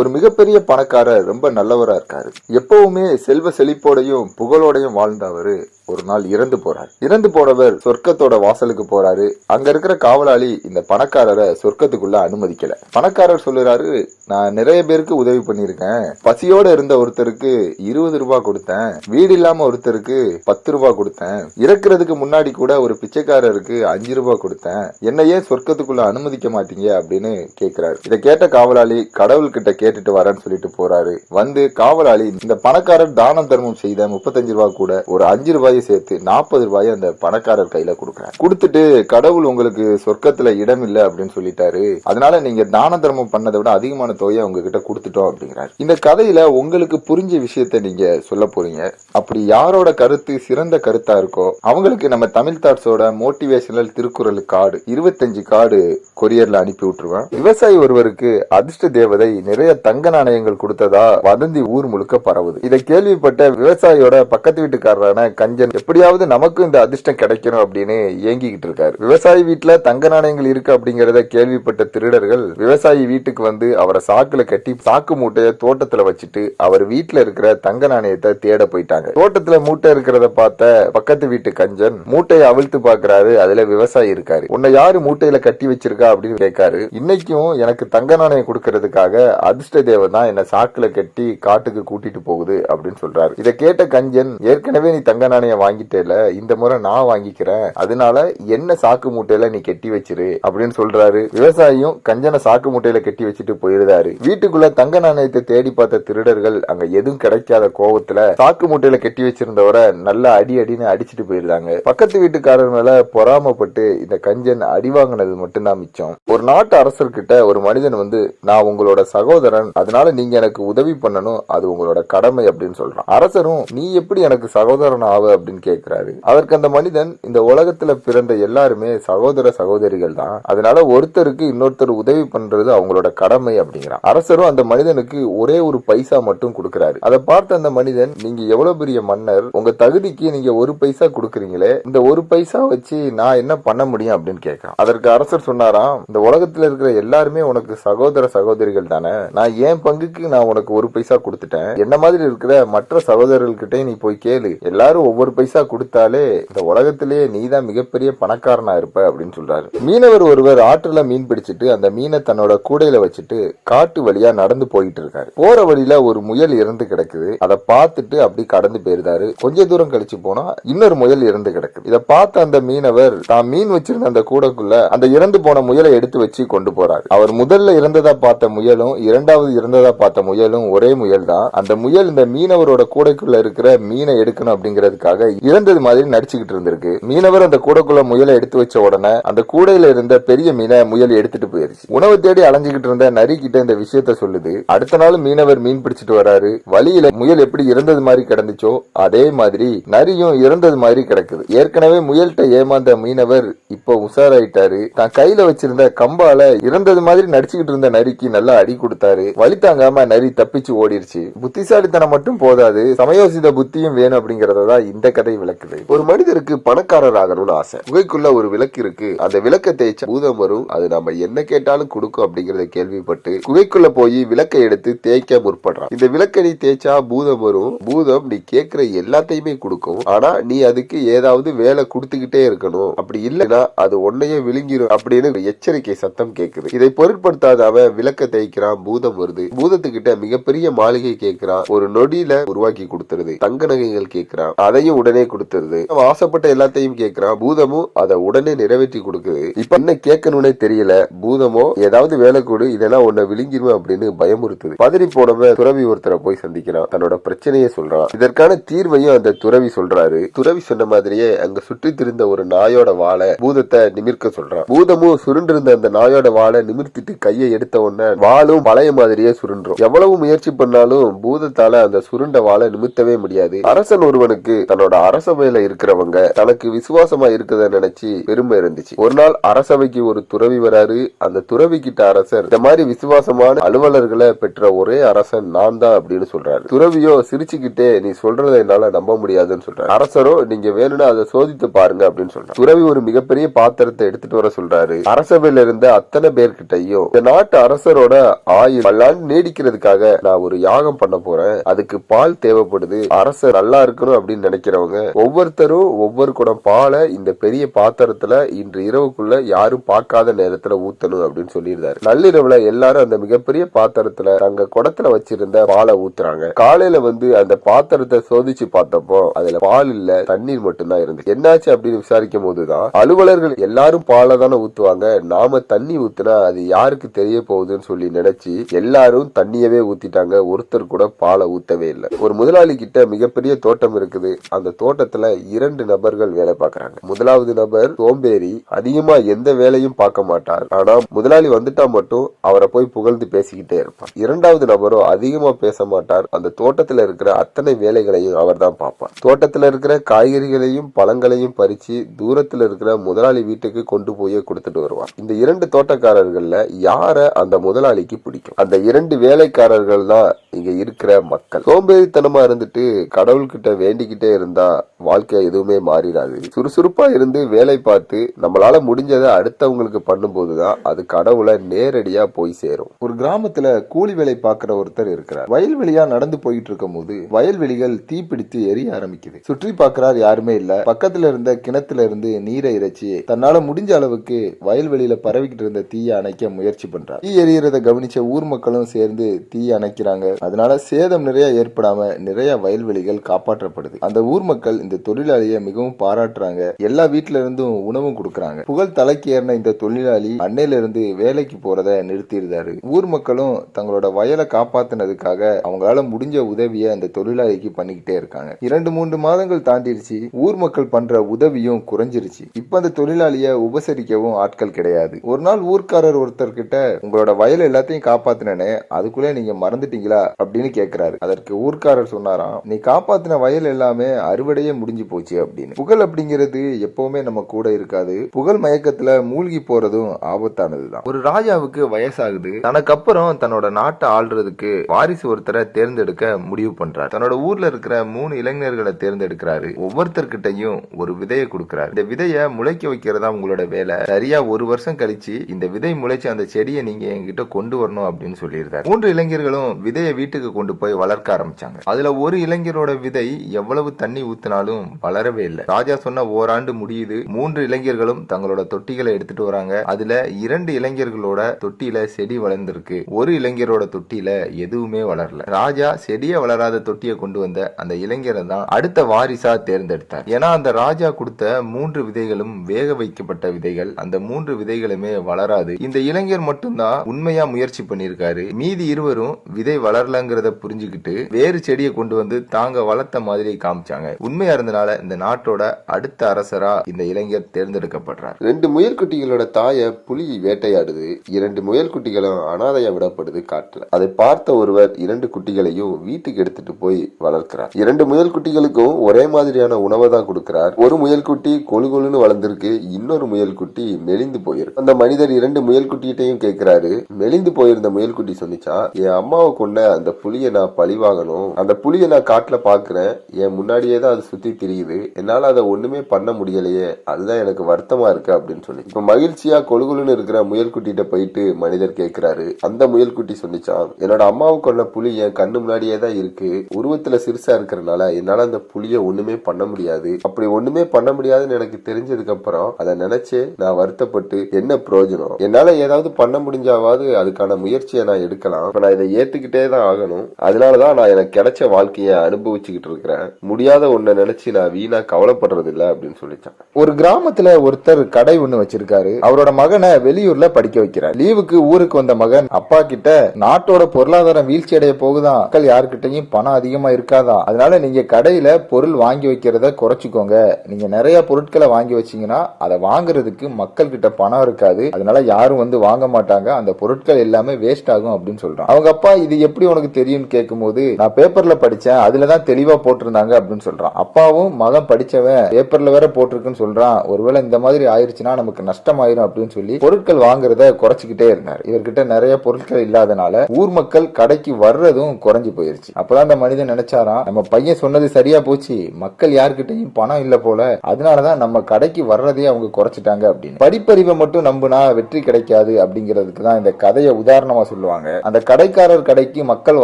ஒரு மிகப்பெரிய பணக்காரர் ரொம்ப நல்லவரா இருக்காரு. எப்பவுமே செல்வ செழிப்போடையும் புகழோடையும் வாழ்ந்த அவரு ஒரு நாள் இறந்து போறார். இறந்து போனவர் சொர்க்கத்தோட வாசலுக்கு போறாரு. அங்க இருக்கிற காவலாளி இந்த பணக்காரரை சொர்க்கத்துக்குள்ள அனுமதிக்கல. பணக்காரர் சொல்லுறாரு நான் நிறைய பேருக்கு உதவி பண்ணிருக்கேன் பசியோட இருந்த ஒருத்தருக்கு இருபது ரூபாய் கொடுத்தேன். வீடு இல்லாம ஒருத்தருக்கு பத்து ரூபாய் கொடுத்தேன். இறக்குறதுக்கு முன்னாடி கூட ஒரு பிச்சைக்காரருக்கு அஞ்சு ரூபாய் கொடுத்தேன். என்ன ஏன் சொர்க்கத்துக்குள்ள அனுமதிக்க மாட்டீங்க அப்படின்னு கேக்குறாரு. இதை கேட்ட காவலாளி கடவுள்கிட்ட கே கேட்டுட்டு வரேன்னு சொல்லிட்டு போறாரு. வந்து காவலாளி இந்த பணக்காரர் தானம் தர்மம் செய்த முப்பத்தஞ்சு ரூபாய் கூட ஒரு அஞ்சு ரூபாயை சேர்த்து நாற்பது ரூபாயை அந்த பணக்காரர் கையில கொடுக்குறாரு. கொடுத்துட்டு கடவுள் உங்களுக்கு சொர்க்கத்துல இடம் இல்ல அப்படின்னு சொல்லிட்டாரு. அதனால நீங்க தான தர்மம் பண்ணதை விட அதிகமான தொகையை உங்ககிட்ட கொடுத்துட்டோம் அப்படிங்கிறாரு. இந்த கதையில உங்களுக்கு புரிஞ்ச விஷயத்த நீங்க சொல்ல போறீங்க. அப்படி யாரோட கருத்து சிறந்த கருத்தா இருக்கோ அவங்களுக்கு நம்ம தமிழ் தாட்ஸோட மோட்டிவேஷனல் திருக்குறள் கார்டு இருபத்தஞ்சு கார்டு கொரியர்ல அனுப்பி விட்டுருவேன். விவசாயி ஒருவருக்கு அதிர்ஷ்ட தேவதை நிறைய தங்க நாணயங்கள் கொடுத்ததா வதந்தி ஊர் முழுக்க பரவுது. இதை கேள்விப்பட்ட விவசாயியோட பக்கத்து வீட்டுக்காரரான கஞ்சன் எப்படியாவது நமக்கும் இந்த அதிர்ஷ்டம் கிடைக்கணும் அப்படின்னு இயங்கிக்கிட்டு இருக்காரு. விவசாயி வீட்டுல தங்க நாணயங்கள் இருக்கு அப்படிங்கறத கேள்விப்பட்ட திருடர்கள் விவசாயி வீட்டுக்கு வந்து அவரை சாக்குல கட்டி சாக்கு மூட்டைய தோட்டத்துல வச்சுட்டு அவர் வீட்டுல இருக்கிற தங்க நாணயத்தை தேட போயிட்டாங்க. தோட்டத்துல மூட்டை இருக்கிறத பார்த்த பக்கத்து வீட்டு கஞ்சன் மூட்டையை அவிழ்த்து பாக்குறாரு அதுல விவசாயி இருக்காரு. உன்னை யாரு மூட்டையில கட்டி வச்சிருக்கா? அப்படின்னு கேட்காரு. இன்னைக்கும் எனக்கு தங்க நாணயம் கொடுக்கறதுக்காக அதிர்ஷ்ட தேவன் தான் என்ன சாக்குல கட்டி காட்டுக்கு கூட்டிட்டு போகுது அப்படின்னு சொல்றாரு. இதை கேட்ட கஞ்சன் ஏற்கனவே நீ தங்க நாணயம் வாங்கிட்டேல இந்த முறை நான் வாங்கிக்கிறேன். அதனால என்ன சாக்கு மூட்டையில நீ கட்டி வச்சிரு அப்படின்னு சொல்றாரு. விவசாயியும் கஞ்சனை சாக்கு மூட்டையில கட்டி வச்சுட்டு போயிருந்தாரு வீட்டுக்குள்ள தங்க நாணயத்தை தேடி பார்த்த திருடர்கள் அங்க எதுவும் கிடைக்காத கோவத்துல சாக்கு மூட்டையில கட்டி வச்சிருந்தவரை நல்லா அடி அடின்னு அடிச்சுட்டு போயிருந்தாங்க. பக்கத்து வீட்டுக்காரர் மேல பொறாமப்பட்டு இந்த கஞ்சன் அடி வாங்கினது மட்டும்தான் மிச்சம். ஒரு நாட்டு அரசர்கிட்ட ஒரு மனிதன் வந்து நான் உங்களோட சகோதரன் அதனால நீங்க எனக்கு உதவி பண்ணணும். அது உங்களோட கடமை அப்படின்னு சொல்றான். அரசரும் நீ எப்படி எனக்கு சகோதரன் ஆவ? அப்படின்னு கேக்குறாரு. அதற்கு அந்த மனிதன் இந்த உலகத்துல பிறந்த எல்லாருமே சகோதர சகோதரிகள் தான். அதனால ஒருத்தருக்கு இன்னொருத்தர் உதவி பண்றது அவங்களோட கடமை அப்படிங்கிறான். அரசரும் அந்த மனிதனுக்கு ஒரே ஒரு பைசா மட்டும் கொடுக்கறாரு. அதை பார்த்த அந்த மனிதன் நீங்க எவ்வளவு பெரிய மன்னர். உங்க தகுதிக்கு நீங்க ஒரு பைசா கொடுக்குறீங்களே. இந்த ஒரு பைசா வச்சு நான் என்ன பண்ண முடியும்? அப்படின்னு கேட்கிறான் அதற்கு அரசர் சொன்னாராம் இந்த உலகத்துல இருக்கிற எல்லாருமே உனக்கு சகோதர சகோதரிகள் தானே. நான் என் பங்குக்கு நான் உனக்கு ஒரு பைசா கொடுத்துட்டேன்? என்ன மாதிரி இருக்கிற மற்ற சகோதரர்கள்கிட்ட நீ போய் கேளு. எல்லாரும் ஒவ்வொரு பைசா கொடுத்தாலே இந்த உலகத்திலேயே நீ தான் மிகப்பெரிய பணக்காரனா இருப்ப அப்படின்னு சொல்றாரு. மீனவர் ஒருவர் ஆற்றுல மீன் பிடிச்சிட்டு அந்த மீனை தன்னோட கூடையில வச்சுட்டு காட்டு வழியா நடந்து போயிட்டு இருக்காரு. போற வழியில ஒரு முயல் இறந்து கிடக்குது. அதை பார்த்துட்டு அப்படி கடந்து போயிருந்தாரு. கொஞ்ச தூரம் கழிச்சு போனா இன்னொரு முயல் இறந்து கிடக்குது. இதை பார்த்த அந்த மீனவர் தான் மீன் வச்சிருந்த அந்த கூடைக்குள்ள அந்த இறந்து போன முயலை எடுத்து வச்சு கொண்டு போறாரு. அவர் முதல்ல இறந்ததா பார்த்த முயலும் இரண்டு இரண்டாவது இறந்ததா பார்த்த முயலும் ஒரே முயல் தான் அந்த முயல் இந்த மீனவரோட கூடைக்குள்ள இருக்கிற மீனை எடுக்கணும் அப்படிங்கிறதுக்காக இறந்தது மாதிரி நடிச்சுக்கிட்டு இருந்திருக்கு. மீனவர் அந்த கூடைக்குள்ள முயலை எடுத்து வச்ச உடனே அந்த கூடையில இருந்த பெரிய மீனை முயல் எடுத்துட்டு போயிருச்சு. உணவு தேடி அலைஞ்சுக்கிட்டு இருந்த நரி கிட்ட இந்த விஷயத்த சொல்லுது. அடுத்த நாள் மீனவர் மீன் பிடிச்சிட்டு வராரு. வழியில முயல் எப்படி இறந்தது மாதிரி கிடந்துச்சோ அதே மாதிரி நரியும் இறந்தது மாதிரி கிடக்குது. ஏற்கனவே முயல்கிட்ட ஏமாந்த மீனவர் இப்போ உஷாராயிட்டாரு. தான் கையில வச்சிருந்த கம்பால இறந்தது மாதிரி நடிச்சுக்கிட்டு இருந்த நரிக்கு நல்லா அடி கொடுத்தாரு. வழி தாங்காம நரி தப்பிச்சு ஓடிருச்சு. புத்திசாலித்தனம் மட்டும் போதாது. சமயோசித புத்தியும் வேணும் அப்படிங்கறத இந்த கதை விளக்குது. ஒரு மனிதருக்கு பணக்காரர் ஆகணும்னு ஆசை. குகைக்குள்ள ஒரு விளக்கு இருக்கு. அந்த விளக்க தேய்ச்ச பூதம் வரும். அது நம்ம என்ன கேட்டாலும் கொடுக்கும் அப்படிங்கறத கேள்விப்பட்டு குகைக்குள்ள போய் விளக்கை எடுத்து தேய்க்க முற்படுறான். இந்த விளக்கை தேய்ச்சா பூதம் வரும். பூதம் நீ கேட்கிற எல்லாத்தையுமே கொடுக்கும். ஆனா நீ அதுக்கு ஏதாவது வேலை கொடுத்துக்கிட்டே இருக்கணும். அப்படி இல்லைன்னா அது உன்னையே விழுங்கிரும் அப்படின்னு ஒரு எச்சரிக்கை சத்தம் கேக்குது. இதை பொருட்படுத்தாத அவன் விளக்க தேய்க்கிறான். பூதம் பூதம் வருது. பூதத்துக்கிட்ட மிகப்பெரிய மாளிகை கேட்கிறான். ஒரு நொடியில உருவாக்கி கொடுத்துருது. தங்க நகைகள் கேட்கிறான். அதையும் உடனே கொடுத்துருது. அவன் ஆசைப்பட்ட எல்லாத்தையும் கேட்கிறான். பூதமும் அதை உடனே நிறைவேற்றி கொடுக்குது. இப்ப என்ன கேட்கணும்னே தெரியல. பூதமோ ஏதாவது வேலை கொடு. இதெல்லாம் உன்னை விழுங்கிருவேன் அப்படின்னு பயமுறுத்துது. பதறி போனவன் துறவி ஒருத்தரை போய் சந்திக்கிறான். தன்னோட பிரச்சனையை சொல்றான். இதற்கான தீர்வையும் அந்த துறவி சொல்றாரு. துறவி சொன்ன மாதிரியே அங்க சுற்றி திரிந்த ஒரு நாயோட வாழை பூதத்தை நிமிர்க்க சொல்றான். பூதமும் சுருண்டிருந்த அந்த நாயோட வாழை நிமிர்த்திட்டு கையை எடுத்த உடனே வாழும் பழைய மாதிரியே சுருண்டும் எவ்வளவு முயற்சி பண்ணாலும் பூதத்தால அந்த சுருண்ட வாழை நிமித்தவே முடியாது. அரசன் ஒருவனுக்கு தன்னோட அரசவையில இருக்கிறவங்க தனக்கு விசுவாசமா இருக்கத நினைச்சு பெருமை இருந்துச்சு. ஒரு நாள் அரசவைக்கு ஒரு துறவி வராரு. அந்த துறவி கிட்ட அரசர் இந்த மாதிரி விசுவாசமான அலுவலர்களை பெற்ற ஒரே அரசன் நான் தான் அப்படின்னு சொல்றாரு. துறவியோ சிரிச்சுக்கிட்டே நீ சொல்றத என்னால நம்ப முடியாதுன்னு சொல்றாரு. அரசரோ நீங்க வேணும்னா அதை சோதித்து பாருங்க அப்படின்னு சொல்றாரு. துறவி ஒரு மிகப்பெரிய பாத்திரத்தை எடுத்துட்டு வர சொல்றாரு. அரசவையில இருந்த அத்தனை பேர்கிட்டயும் இந்த நாட்டு அரசரோட ஆயுள் பல்லாண்டு நீடிக்கிறதுக்காக நான் ஒரு யாகம் பண்ண போறேன். அதுக்கு பால் தேவைப்படுது. அரசர் நல்லா இருக்கணும் அப்படின்னு நினைக்கிறவங்க ஒவ்வொருத்தரும் ஒவ்வொரு குடம் பாலை இந்த பெரிய பாத்திரத்துல இன்று இரவுக்குள்ள யாரும் பார்க்காத நேரத்துல ஊத்தணும் அப்படின்னு சொல்லியிருந்தாரு. நள்ளிரவுல எல்லாரும் அந்த மிகப்பெரிய பாத்திரத்துல தங்க குடத்துல வச்சிருந்த பாலை ஊத்துறாங்க. காலையில வந்து அந்த பாத்திரத்தை சோதிச்சு பார்த்தப்போ அதுல பால் இல்ல தண்ணீர் மட்டும்தான் இருந்தது. என்னாச்சு அப்படின்னு விசாரிக்கும் போதுதான் அலுவலர்கள் எல்லாரும் பாலை தானே ஊத்துவாங்க. நாம தண்ணி ஊத்துனா அது யாருக்கு தெரிய போகுதுன்னு சொல்லி நினைச்சு எல்லாரும் தண்ணியவே ஊத்திட்டாங்க. ஒருத்தர் கூட பாலை ஊத்தவே இல்லை. ஒரு முதலாளி கிட்ட மிகப்பெரிய தோட்டம் இருக்குது. அந்த தோட்டத்துல இரண்டு நபர்கள் வேலை பார்க்கறாங்க. முதலாவது நபர் சோம்பேறி. அதிகமா எந்த வேலையும் பார்க்க மாட்டார். ஆனா முதலாளி வந்துட்டா மட்டும் அவரை போய் புகழ்ந்து பேசிக்கிட்டே இருப்பார். இரண்டாவது நபரோ அதிகமா பேச மாட்டார். அந்த தோட்டத்துல இருக்கிற அத்தனை வேலைகளையும் அவர் தான் பார்ப்பார். தோட்டத்துல இருக்கிற காய்கறிகளையும் பழங்களையும் பறிச்சு தூரத்துல இருக்கிற முதலாளி வீட்டுக்கு கொண்டு போய் கொடுத்துட்டு வருவார். இந்த இரண்டு தோட்டக்காரர்கள்ல யார அந்த முதலாளிக்கு பிடிக்கும்? அந்த இரண்டு வேலைக்காரர்கள் தான் இங்க இருக்கிற மக்கள். சோம்பேறித்தனமா இருந்துட்டு கடவுள்கிட்ட வேண்டிக்கிட்டே இருந்தா வாழ்க்கை எதுவுமே மாறிடாது. சுறுசுறுப்பா இருந்து வேலை பார்த்து நம்மளால முடிஞ்சதை அடுத்தவங்களுக்கு பண்ணும்போதுதான் அது கடவுளை நேரடியா போய் சேரும். ஒரு கிராமத்துல கூலி வேலை பார்க்கிற ஒருத்தர் இருக்கிறார். வயல்வெளியா நடந்து போயிட்டு இருக்கும் போது வயல்வெளிகள் தீப்பிடித்து எரிய ஆரம்பிக்குது. சுற்றி பார்க்கிறார் யாருமே இல்ல. பக்கத்துல இருந்த கிணத்துல இருந்து நீரை இறைச்சி தன்னால முடிஞ்ச அளவுக்கு வயல்வெளியில பரவிக்கிட்டு இருந்த தீயை அணைக்க முயற்சி பண்றார். தீ எரியறத கவனிச்ச ஊர் மக்களும் சேர்ந்து தீ அணைக்கிறாங்க. அதனால சேதம் நிறைய ஏற்படாம நிறைய வயல்வெளிகள் காப்பாற்றப்படுது. அந்த ஊர் மக்கள் இந்த தொழிலாளியை மிகவும் பாராட்டுறாங்க. எல்லா வீட்ல இருந்தும் உணவும் கொடுக்கறாங்க. புகழ் தலைக்கு ஏறின இந்த தொழிலாளி அன்னையில இருந்து வேலைக்கு போறத நிறுத்தியிருந்தாரு. ஊர் மக்களும் தங்களோட வயலை காப்பாத்தினதுக்காக அவங்களால முடிஞ்ச உதவியை அந்த தொழிலாளிக்கு பண்ணிக்கிட்டே இருக்காங்க. இரண்டு மூன்று மாதங்கள் தாண்டிருச்சு. ஊர் மக்கள் பண்ற உதவியும் குறைஞ்சிருச்சு. இப்ப அந்த தொழிலாளிய உபசரிக்கவும் ஆட்கள் கிடையாது. ஒரு நாள் ஊர்க்காரர் ஒருத்தர் கிட்ட உங்களோட வயல் எல்லாத்தையும் காப்பாத்தினே அதுக்குள்ளே நீங்க மறந்துட்டீங்களா அப்படின்னு கேட்கிறாரு அதற்கு ஊர்க்காரர் சொன்னாராம் நீ காப்பாத்தின வயல் எல்லாமே அறுவடையே முடிஞ்சு போச்சு அப்படின்னு. புகழ் அப்படிங்கிறது எப்பவுமே நம்ம கூட இருக்காது. புகழ் மயக்கத்துல மூழ்கி போறதும் ஆபத்தானதுதான். ஒரு ராஜாவுக்கு வயசாகுது. தனக்கு அப்புறம் தன்னோட நாட்டை ஆள்றதுக்கு வாரிசு ஒருத்தரை தேர்ந்தெடுக்க முடிவு பண்றாரு. தன்னோட ஊர்ல இருக்கிற மூணு இளைஞர்களை தேர்ந்தெடுக்கிறாரு. ஒவ்வொருத்தர்கிட்டையும் ஒரு விதையை கொடுக்கிறாரு. இந்த விதையை முளைக்க வைக்கிறதா உங்களோட வேலை. சரியா ஒரு வருஷம் கழிச்சு இந்த விதை முளைச்சு அந்த செடியை நீங்க என்கிட்ட கொண்டு வரணும் அப்படின்னு சொல்லியிருந்தாரு மூன்று இளைஞர்களும் விதையை வீட்டுக்கு கொண்டு போய் வளர்க்க ஆரம்பிச்சாங்க. அதுல ஒரு இளைஞரோட விதை எவ்வளவு தண்ணி ஊத்தினாலும் வளரவே இல்லை. ராஜா சொன்ன ஓராண்டு முடியுது. மூன்று இளைஞர்களும் தங்களோட தொட்டிகளை எடுத்துட்டு வராங்க. அதுல இரண்டு இளைஞர்களோட தொட்டியில செடி வளர்ந்திருக்கு. ஒரு இளைஞரோட தொட்டியில எதுவுமே வளரல. ராஜா செடியே வளராத தொட்டியை கொண்டு வந்த அந்த இளைஞரை தான் அடுத்த வாரிசா தேர்ந்தெடுத்தார். ஏன்னா அந்த ராஜா கொடுத்த மூன்று விதைகளும் வேக வைக்கப்பட்ட விதைகள். அந்த மூன்று விதைகளுமே வளராது. இந்த இளைஞர் மட்டும்தான் உண்மையா முயற்சி பண்ணியிருக்காரு. மீதி இருவரும் விதை வளரலங்கிறத புரிஞ்சுக்கிட்டு வேறு செடியை கொண்டு வந்து தாங்க வளர்த்த மாதிரி காமிச்சாங்க. உண்மையா இருந்தனால இந்த நாட்டோட அடுத்த அரசரா இந்த இளைஞர் தேர்ந்தெடுக்கப்படுறார். ரெண்டு முயல் குட்டிகளோட தாய புலி வேட்டையாடுது. இரண்டு முயல் குட்டிகளும் அனாதையா விடப்படுது காட்டுல. அதை பார்த்த ஒருவர் இரண்டு குட்டிகளையும் வீட்டுக்கு எடுத்துட்டு போய் வளர்க்கிறார். இரண்டு முயல் குட்டிகளுக்கும் ஒரே மாதிரியான உணவை தான் கொடுக்கிறார். ஒரு முயல் குட்டி கொழு கொழுன்னு வளர்ந்திருக்கு. இன்னொரு முயல் குட்டி மெலிந்து போயிருக்கு. அந்த மனிதர் இரண்டு முயல் குட்டிகிட்டையும் கேட்கிறாரு மெலிந்து போயிருந்த முயல் முயல்குட்டி சொன்னிச்சா என் அம்மாவை கொண்ட அந்த புளியை நான் பழி வாங்கணும். அந்த புலியை நான் காட்டுல பாக்குறேன். என் முன்னாடியே தான் அது சுத்தி திரியுது. என்னால அதை ஒண்ணுமே பண்ண முடியலையே. அதுதான் எனக்கு வருத்தமா இருக்கு அப்படின்னு சொல்லி. இப்ப மகிழ்ச்சியா கொழுகுலுன்னு இருக்கிற முயல் குட்டிகிட்ட போயிட்டு மனிதர் கேட்கிறாரு அந்த முயல் குட்டி சொன்னிச்சான் என்னோட அம்மாவை கொண்ட புளி என் கண்ணு முன்னாடியே தான் இருக்கு. உருவத்துல சிறுசா இருக்கிறனால என்னால அந்த புளிய ஒண்ணுமே பண்ண முடியாது. அப்படி ஒண்ணுமே பண்ண முடியாதுன்னு எனக்கு தெரிஞ்சதுக்கு அப்புறம் அதை நினைச்சு நான் வருத்தப்பட்டு என்ன பிரயோஜனம்? என்னால ஏதாவது பண்ண முடிஞ்சாவது அதுக்கான முயற்சியை நான் எடுக்கலாம். இப்ப நான் இதை ஏத்துக்கிட்டே தான் ஆகணும். அதனாலதான் நான் எனக்கு கிடைச்ச வாழ்க்கைய அனுபவிச்சுக்கிட்டு இருக்கிறேன். முடியாத ஒன்ன நினைச்சு நான் வீணா கவலைப்படுறது இல்ல அப்படின்னு சொல்லிச்சான். ஒரு கிராமத்துல ஒருத்தர் கடை ஒண்ணு வச்சிருக்காரு. அவரோட மகனை வெளியூர்ல படிக்க வைக்கிறார். லீவுக்கு ஊருக்கு வந்த மகன் அப்பா கிட்ட நாட்டோட பொருளாதாரம் வீழ்ச்சி அடைய போகுதான் மக்கள் யாருக்கிட்டையும் பணம் அதிகமா இருக்காதான் அதனால நீங்க கடையில பொருள் வாங்கி வைக்கிறத குறைச்சிக்கோங்க. நீங்க நிறைய பொருட்களை வாங்கி வச்சீங்கன்னா அதை வாங்குறதுக்கு மக்கள் கிட்ட பணம் இருக்காது. அதனால யாரும் வந்து வாங்க மாட்டாங்க. அந்த பொருட்கள் எல்லாமே வேஸ்ட் ஆகும் அப்படின்னு சொல்றான். அவங்க அப்பா இது எப்படி உனக்கு தெரியும்னு கேட்கும்போது நான் பேப்பர்ல படிச்சேன் அதுலதான் தெளிவா போட்டிருந்தாங்க அப்படின்னு சொல்றான். அப்பாவும் மகன் படிச்சவன் பேப்பர்ல வேற போட்டிருக்குன்னு சொல்றான். ஒருவேளை இந்த மாதிரி ஆயிருச்சுன்னா நமக்கு நஷ்டமாயிரும் அப்படின்னு சொல்லி பொருட்கள் வாங்குறத குறைச்சிக்கிட்டே இருந்தார். இவர்கிட்ட நிறைய பொருட்கள் இல்லாதனால ஊர் மக்கள் கடைக்கு வர்றதும் குறைஞ்சு போயிருச்சு. அப்பதான் அந்த மனிதன் நினைச்சாராம் நம்ம பையன் சொன்னது சரியா போச்சு. மக்கள் யார்கிட்டயும் பணம் இல்ல போல அதனாலதான் நம்ம கடைக்கு வர்றதே அவங்க குறைச்சிட்டாங்க அப்படின்னு. படிப்பறிவை மட்டும் நம்புனா வெற்றி கிடைக்காது அப்படிங்கிறதுக்கு தான் இந்த கதையை உதாரணமா சொல்லுவாங்க. அந்த கடைக்காரர் கடைக்கு மக்கள்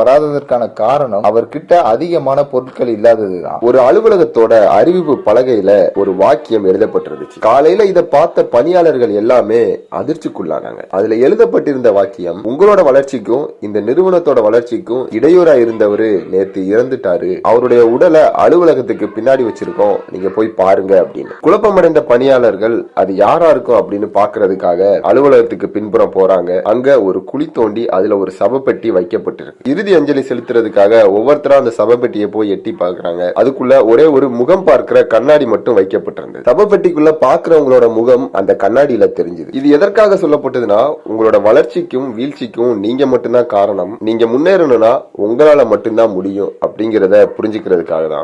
வராததற்கான காரணம் அவர்கிட்ட அதிகமான பொருட்கள் இல்லாததுதான். ஒரு அலுவலகத்தோட அறிவிப்பு பலகையில ஒரு வாக்கியம் எழுதப்பட்டிருந்துச்சு. காலையில இத பார்த்த பணியாளர்கள் எல்லாமே அதிர்ச்சிக்குள்ளானாங்க. அதுல எழுதப்பட்டிருந்த வாக்கியம் உங்களோட வளர்ச்சிக்கும் இந்த நிறுவனத்தோட வளர்ச்சிக்கும் இடையூறா இருந்தவரு நேத்து இறந்துட்டாரு. அவருடைய உடலை அலுவலகத்துக்கு பின்னாடி வச்சிருக்கோம். நீங்க போய் பாருங்க அப்படின்னு. குழப்பமடைந்த பணியாளர்கள் அது யாரா இருக்கும்? அப்படின்னு பாக்குறதுக்காக அலுவலகத்துக்கு பின்புறம் போறாங்க. அங்க ஒரு குழி தோண்டி அதுல ஒரு சவப்பெட்டி வைக்கப்பட்டிருக்கு. இறுதி அஞ்சலி செலுத்துறதுக்காக ஒவ்வொருத்தரும் அந்த சவப்பெட்டியை போய் எட்டி பாக்குறாங்க அதுக்குள்ள ஒரே ஒரு முகம் பார்க்கிற கண்ணாடி மட்டும் வைக்கப்பட்டிருந்தது. சவப்பெட்டிக்குள்ள பாக்குறவங்களோட முகம் அந்த கண்ணாடியில தெரிஞ்சது. இது எதற்காக சொல்லப்பட்டதுன்னா உங்களோட வளர்ச்சிக்கும் வீழ்ச்சிக்கும் நீங்க மட்டும்தான் காரணம். நீங்க முன்னேறணும்னா உங்களால மட்டும்தான் முடியும் அப்படிங்கறத புரிஞ்சுக்கிறதுக்காக தான்